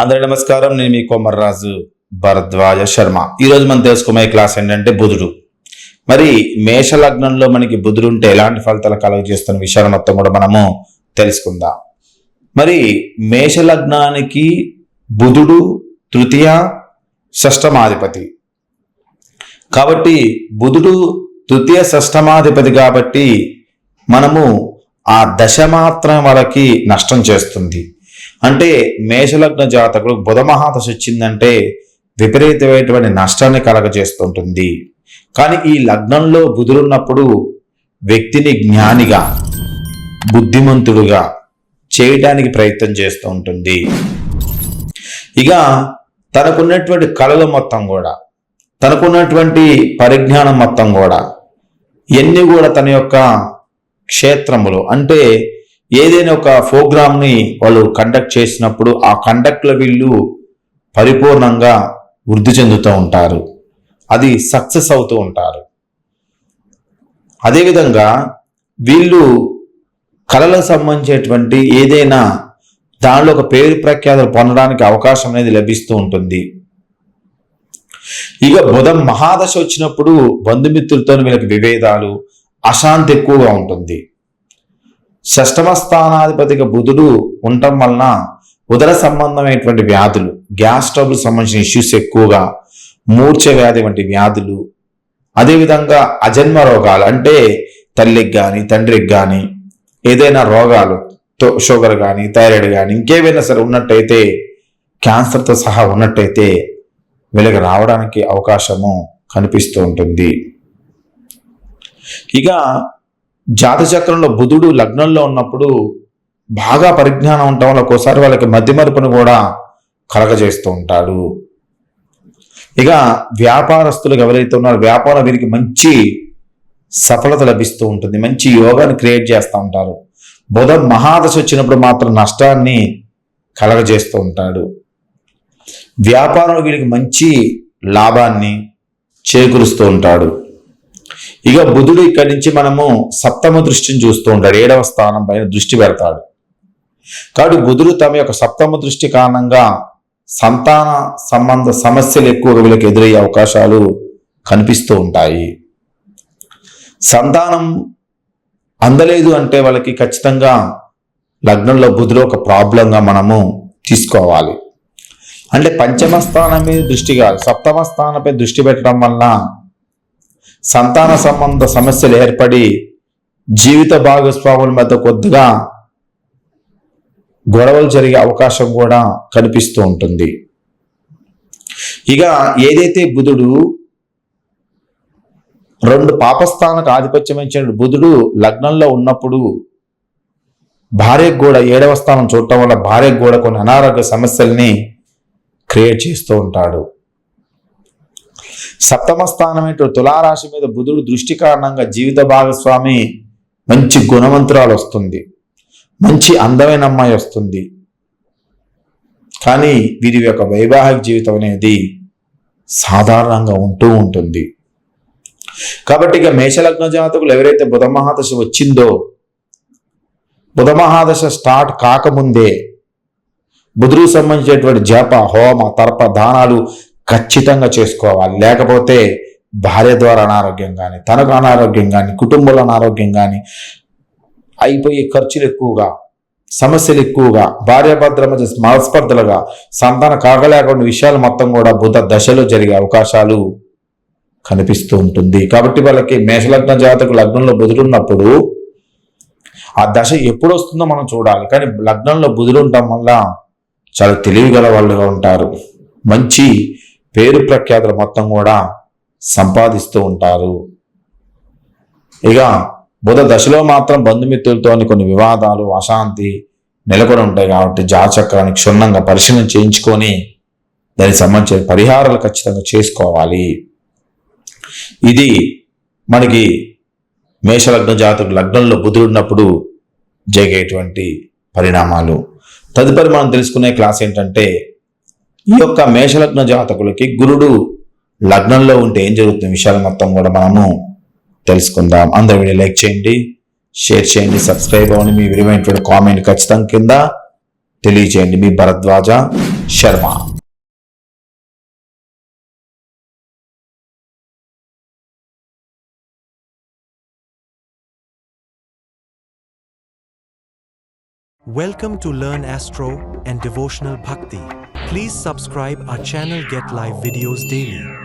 అందరి నమస్కారం నేను మీ కొమర్రాజు భరద్వాజ శర్మ. ఈరోజు మనం తెలుసుకునే క్లాస్ ఏంటంటే బుధుడు. మరి మేష లగ్నంలో మనకి బుధుడు ఉంటే ఎలాంటి ఫలితాలు కలుగజేస్తున్న విషయాలు మొత్తం కూడా మనము తెలుసుకుందాం. మరి మేష లగ్నానికి బుధుడు తృతీయ షష్టమాధిపతి. కాబట్టి బుధుడు తృతీయ షష్టమాధిపతి కాబట్టి మనము ఆ దశ మాత్రం వాళ్ళకి నష్టం చేస్తుంది. అంటే మేషలగ్న జాతకుడు బుధ మహాదశ వచ్చిందంటే విపరీతమైనటువంటి నష్టాన్ని కలగజేస్తుంటుంది. కానీ ఈ లగ్నంలో బుధులున్నప్పుడు వ్యక్తిని జ్ఞానిగా బుద్ధిమంతుడుగా చేయడానికి ప్రయత్నం చేస్తూ ఉంటుంది ఇక తనకున్నటువంటి కళలు మొత్తం కూడా తనకున్నటువంటి పరిజ్ఞానం మొత్తం కూడా ఎన్ని కూడా తన యొక్క క్షేత్రములు అంటే ఏదైనా ఒక ప్రోగ్రామ్ని వాళ్ళు కండక్ట్ చేసినప్పుడు ఆ కండక్ట్లో వీళ్ళు పరిపూర్ణంగా వృద్ధి చెందుతూ ఉంటారు. అది సక్సెస్ అవుతూ ఉంటారు. అదేవిధంగా వీళ్ళు కళలకు సంబంధించేటువంటి ఏదైనా దానిలో ఒక పేరు ప్రఖ్యాతులు పొందడానికి అవకాశం అనేది లభిస్తూ ఉంటుంది. ఇక బుధం మహాదశ వచ్చినప్పుడు బంధుమిత్రులతో వీళ్ళకి విభేదాలు అశాంతి ఎక్కువగా ఉంటుంది. షష్టమ స్థానాధిపతిగా బుధుడు ఉండటం వలన ఉదర సంబంధమైనటువంటి వ్యాధులు గ్యాస్ ట్రబుల్ సంబంధించిన ఇష్యూస్ ఎక్కువగా మూర్ఛ వ్యాధి వంటి వ్యాధులు అదేవిధంగా అజన్మ రోగాలు అంటే తల్లికి కానీ తండ్రికి కానీ ఏదైనా రోగాలు షుగర్ కానీ థైరాయిడ్ కానీ ఇంకేమైనా సరే ఉన్నట్టయితే క్యాన్సర్తో సహా ఉన్నట్టయితే వీళ్ళకి రావడానికి అవకాశము కనిపిస్తూ ఉంటుంది. ఇక జాతచక్రంలో బుధుడు లగ్నంలో ఉన్నప్పుడు బాగా పరిజ్ఞానం ఉండటం వల్ల ఒక్కోసారి వాళ్ళకి మధ్యమరుపును కూడా కలగజేస్తూ ఉంటాడు. ఇక వ్యాపారస్తులకు ఎవరైతే ఉన్నారో వ్యాపారం వీరికి మంచి సఫలత లభిస్తూ ఉంటుంది. మంచి యోగాన్ని క్రియేట్ చేస్తూ ఉంటారు. బుధ మహాదశ వచ్చినప్పుడు మాత్రం నష్టాన్ని కలగజేస్తూ ఉంటాడు. వ్యాపారం వీరికి మంచి లాభాన్ని చేకూరుస్తూ ఉంటాడు. ఇక బుధుడు ఇక్కడి నుంచి మనము సప్తమ దృష్టిని చూస్తూ ఉంటాడు. ఏడవ స్థానం పైన దృష్టి పెడతాడు. కాబట్టి బుధుడు తమ యొక్క సప్తమ దృష్టి కారణంగా సంతాన సంబంధ సమస్యలు ఎక్కువగా వీళ్ళకి ఎదురయ్యే అవకాశాలు కనిపిస్తూ ఉంటాయి. సంతానం అందలేదు అంటే వాళ్ళకి ఖచ్చితంగా లగ్నంలో బుధుడు ఒక ప్రాబ్లంగా మనము తీసుకోవాలి. అంటే పంచమ స్థానం మీద దృష్టి కాదు. సప్తమ స్థానంపై దృష్టి పెట్టడం వల్ల సంతాన సంబంధ సమస్యలు ఏర్పడి జీవిత భాగస్వాముల మధ్య కొద్దిగా గొడవలు జరిగే అవకాశం కూడా కనిపిస్తూ ఉంటుంది. ఇక ఏదైతే బుధుడు రెండు పాపస్థానకు ఆధిపత్యం ఇచ్చిన బుధుడు లగ్నంలో ఉన్నప్పుడు భార్యకు కూడా ఏడవ స్థానం చూడటం వల్ల భార్యకు కూడా కొన్ని అనారోగ్య సమస్యల్ని క్రియేట్ చేస్తూ ఉంటాడు. సప్తమ స్థానం ఏంటో తులారాశి మీద బుధుడు దృష్టి కారణంగా జీవిత భాగస్వామి మంచి గుణవంతురాలు వస్తుంది. మంచి అందమైన అమ్మాయి వస్తుంది. కానీ వీరి యొక్క వైవాహిక జీవితం అనేది సాధారణంగా ఉంటూ ఉంటుంది. కాబట్టి ఇక మేషలగ్న జాతకులు ఎవరైతే బుధ మహాదశ వచ్చిందో బుధ మహాదశ స్టార్ట్ కాకముందే బుధుడు సంబంధించినటువంటి జప హోమ తర్ప దానాలు ఖచ్చితంగా చేసుకోవాలి. లేకపోతే భార్య ద్వారా అనారోగ్యం కానీ తనకు అనారోగ్యం కానీ కుటుంబంలో అనారోగ్యం కానీ అయిపోయే ఖర్చులు ఎక్కువగా సమస్యలు ఎక్కువగా భార్యాభద్ర మధ్య మనస్పర్ధలుగా సంతాన కాగలేకుండా విషయాలు మొత్తం కూడా బుధ దశలో జరిగే అవకాశాలు కనిపిస్తూ ఉంటుంది. కాబట్టి వాళ్ళకి మేషలగ్న జాతకు లగ్నంలో బుధుడున్నప్పుడు ఆ దశ ఎప్పుడు వస్తుందో మనం చూడాలి. కానీ లగ్నంలో బుధుడు ఉండటం వల్ల చాలా తెలివిగల వాళ్ళుగా ఉంటారు. మంచి పేరు ప్రఖ్యాతులు మొత్తం కూడా సంపాదిస్తూ ఉంటారు. ఇక బుధ దశలో మాత్రం బంధుమిత్రులతోని కొన్ని వివాదాలు అశాంతి నెలకొని ఉంటాయి కాబట్టి జాచక్రాన్ని క్షుణ్ణంగా పరిశీలన చేయించుకొని దానికి సంబంధించిన పరిహారాలు ఖచ్చితంగా చేసుకోవాలి. ఇది మనకి మేషలగ్న జాతకు లగ్నంలో బుధుడున్నప్పుడు జరిగేటువంటి పరిణామాలు. తదుపరి మనం తెలుసుకునే క్లాస్ ఏంటంటే ఈ యొక్క మేషలగ్న జాతకులకి గురుడు లగ్నంలో ఉంటే ఏం జరుగుతుంది? విషయాలు మొత్తం కూడా మనము తెలుసుకుందాం. అందరూ వీడియో లైక్ చేయండి షేర్ చేయండి సబ్స్క్రైబ్ అవ్వండి. మీ విలువైనటువంటి కామెంట్ ఖచ్చితంగా కింద తెలియచేయండి మీ Bharadwaj Sharma. Welcome to Learn Astro and Devotional Bhakti. Please subscribe our channel Get Live Videos Daily.